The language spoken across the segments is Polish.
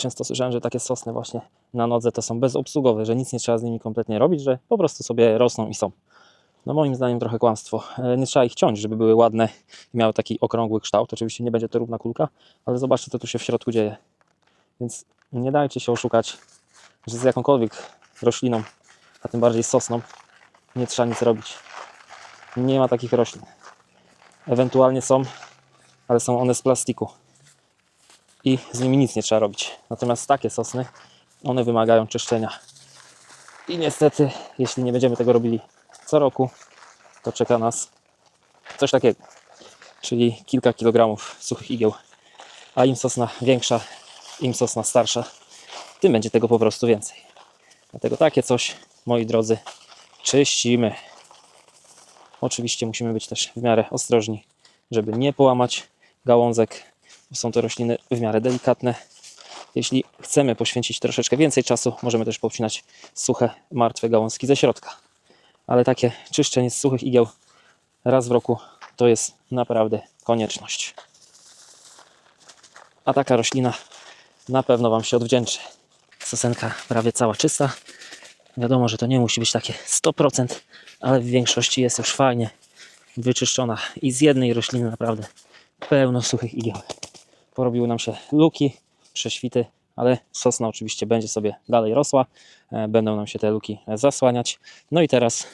często słyszałem, że takie sosny właśnie na nodze to są bezobsługowe, że nic nie trzeba z nimi kompletnie robić, że po prostu sobie rosną i są. No moim zdaniem trochę kłamstwo. E, Nie trzeba ich ciąć, żeby były ładne i miały taki okrągły kształt. Oczywiście nie będzie to równa kulka, ale zobaczcie, co tu się w środku dzieje. Więc nie dajcie się oszukać, że z jakąkolwiek rośliną, a tym bardziej sosną, nie trzeba nic robić. Nie ma takich roślin. Ewentualnie są, ale są one z plastiku. I z nimi nic nie trzeba robić. Natomiast takie sosny, one wymagają czyszczenia. I niestety, jeśli nie będziemy tego robili co roku, to czeka nas coś takiego. Czyli kilka kilogramów suchych igieł. A im sosna większa, im sosna starsza, tym będzie tego po prostu więcej. Dlatego takie coś, moi drodzy, czyścimy. Oczywiście musimy być też w miarę ostrożni, żeby nie połamać gałązek. Są to rośliny w miarę delikatne. Jeśli chcemy poświęcić troszeczkę więcej czasu, możemy też pocinać suche, martwe gałązki ze środka. Ale takie czyszczenie z suchych igieł raz w roku to jest naprawdę konieczność. A taka roślina na pewno Wam się odwdzięczy. Sosenka prawie cała czysta. Wiadomo, że to nie musi być takie 100%, ale w większości jest już fajnie wyczyszczona i z jednej rośliny naprawdę pełno suchych igieł. Porobiły nam się luki, prześwity, ale sosna oczywiście będzie sobie dalej rosła. E, Będą nam się te luki zasłaniać. No i teraz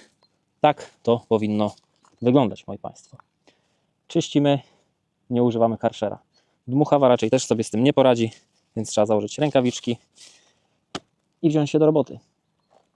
tak to powinno wyglądać, moi Państwo. Czyścimy, nie używamy karszera. Dmuchawa raczej też sobie z tym nie poradzi, więc trzeba założyć rękawiczki i wziąć się do roboty.